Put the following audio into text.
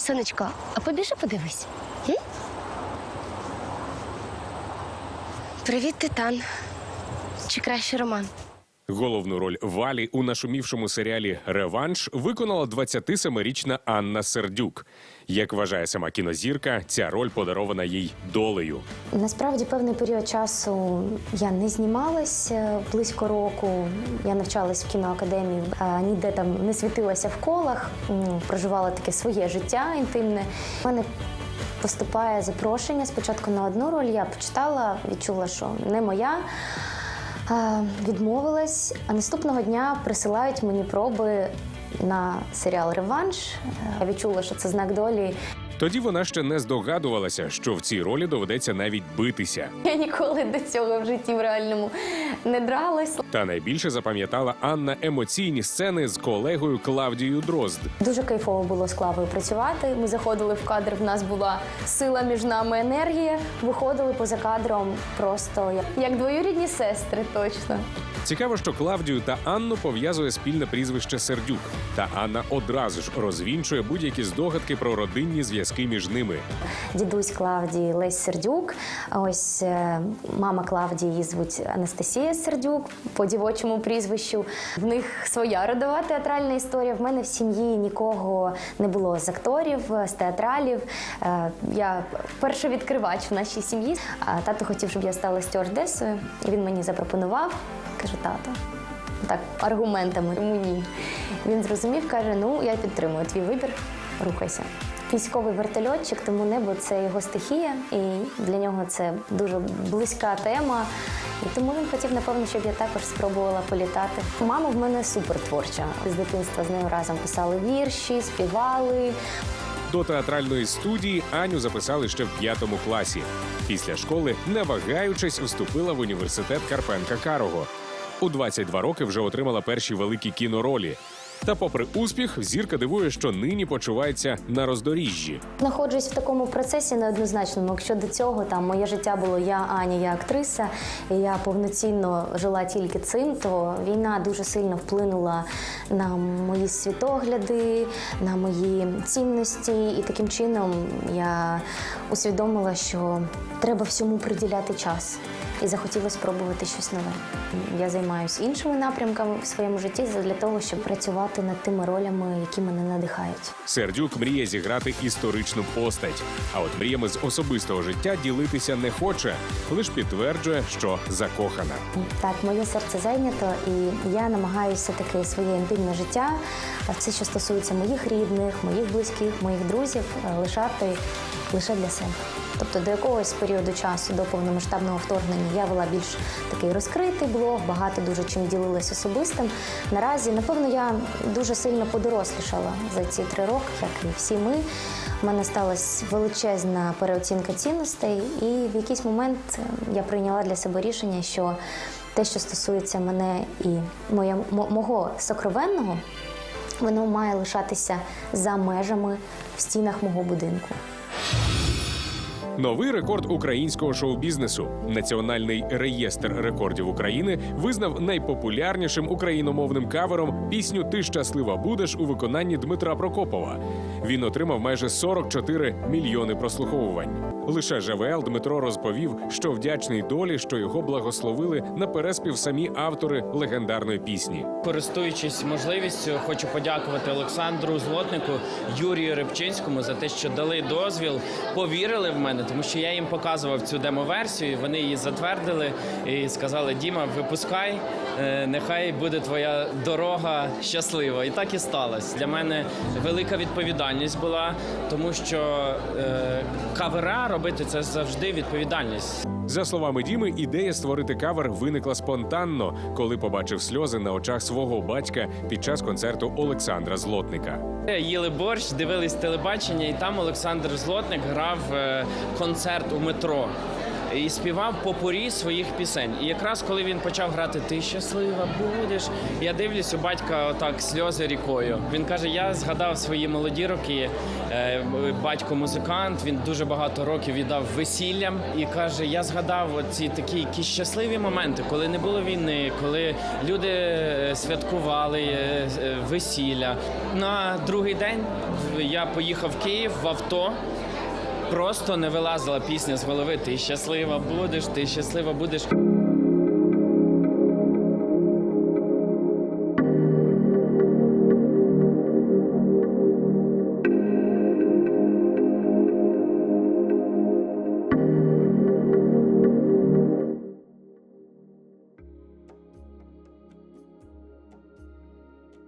Сонечко, а побіжи подивись. М? Привіт, титан. Чи краще Роман? Головну роль Валі у нашумівшому серіалі Реванш виконала 27-річна Анна Сердюк. Як вважає сама кінозірка, ця роль подарована їй долею. Насправді певний період часу я не знімалась е, близько року. Я навчалась в кіноакадемії, ніде там не світилася в колах, проживала таке своє життя інтимне. У мене поступає запрошення спочатку на одну роль. Я почитала, відчула, що не моя. Відмовилась, а наступного дня присилають мені проби на серіал Реванш. Я відчула, що це знак долі. Тоді вона ще не здогадувалася, що в цій ролі доведеться навіть битися. Я ніколи до цього в житті в реальному не дралась. Та найбільше запам'ятала Анна емоційні сцени з колегою Клавдією Дрозд. Дуже кайфово було з Клавою працювати. Ми заходили в кадр, в нас була сила між нами, енергія. Виходили поза кадром просто як, двоюрідні сестри, точно. Цікаво, що Клавдію та Анну пов'язує спільне прізвище Сердюк. Та Анна одразу ж розвінчує будь-які здогадки про родинні зв'язки між ними. Дідусь Клавдії Лесь Сердюк. Ось е, мама Клавдії її звуть Анастасія Сердюк по дівочому прізвищу. В них своя родова театральна історія. В мене в сім'ї нікого не було з акторів, з театралів. Е, Я перший відкривач в нашій сім'ї. Тато хотів, щоб я стала стюардесою. Він мені запропонував. Каже, тато. Так, аргументами йому ні. Він зрозумів, каже: ну я підтримую твій вибір, рухайся. Військовий вертольотчик, тому небо це його стихія, і для нього це дуже близька тема. І тому він хотів, напевно, щоб я також спробувала політати. Мама в мене супер творча. З дитинства з нею разом писали вірші, співали. До театральної студії Аню записали ще в п'ятому класі. Після школи, не вагаючись, вступила в університет Карпенка Карого. У 22 роки вже отримала перші великі кіноролі. Та, попри успіх, зірка дивує, що нині почувається на роздоріжжі. Знаходжусь в такому процесі неоднозначному. Якщо до цього там моє життя було я Аня, я актриса, і я повноцінно жила тільки цим, то війна дуже сильно вплинула на мої світогляди, на мої цінності. І таким чином я усвідомила, що треба всьому приділяти час. І захотіла спробувати щось нове. Я займаюся іншими напрямками в своєму житті для того, щоб працювати над тими ролями, які мене надихають. Сердюк мріє зіграти історичну постать. А от мріями з особистого життя ділитися не хоче, лиш підтверджує, що закохана. Так, моє серце зайнято, і я намагаюся таки своє інтимне життя, а все, що стосується моїх рідних, моїх близьких, моїх друзів, е, лишати лише для себе. Тобто до якогось періоду часу, до повномасштабного вторгнення, я вела більш такий розкритий блог, багато дуже чим ділилась особистим. Наразі, напевно, я дуже сильно подорослішала за ці три роки, як і всі ми. У мене сталася величезна переоцінка цінностей, і в якийсь момент я прийняла для себе рішення, що те, що стосується мене і моє, мо- мого сокровенного, воно має лишатися за межами в стінах мого будинку. Новий рекорд українського шоу-бізнесу. Національний реєстр рекордів України визнав найпопулярнішим україномовним кавером пісню Ти щаслива будеш у виконанні Дмитра Прокопова. Він отримав майже 44 мільйони прослуховувань. Лише ЖВЛ Дмитро розповів, що вдячний долі, що його благословили на переспів самі автори легендарної пісні. Користуючись можливістю, хочу подякувати Олександру Злотнику, Юрію Рибчинському за те, що дали дозвіл, повірили в мене, тому що я їм показував цю демоверсію. Вони її затвердили і сказали: Діма, випускай, е, нехай буде твоя дорога щаслива. І так і сталося. Для мене велика відповідальність була, тому що е, кавера робити це завжди відповідальність. За словами Діми, ідея створити кавер виникла спонтанно, коли побачив сльози на очах свого батька під час концерту Олександра Злотника. Їли борщ, дивились телебачення, і там Олександр Злотник грав е, концерт у метро. І співав попурі своїх пісень. І якраз коли він почав грати Ти щаслива будеш, я дивлюсь у батька отак сльози рікою. Він каже: Я згадав свої молоді роки. Е, Батько музикант, він дуже багато років віддав весіллям і каже: Я згадав ці такі якісь щасливі моменти, коли не було війни, коли люди е, святкували е, весілля. На другий день я поїхав в Київ в авто. Просто не вилазила пісня з голови. Ти щаслива будеш, ти щаслива будеш.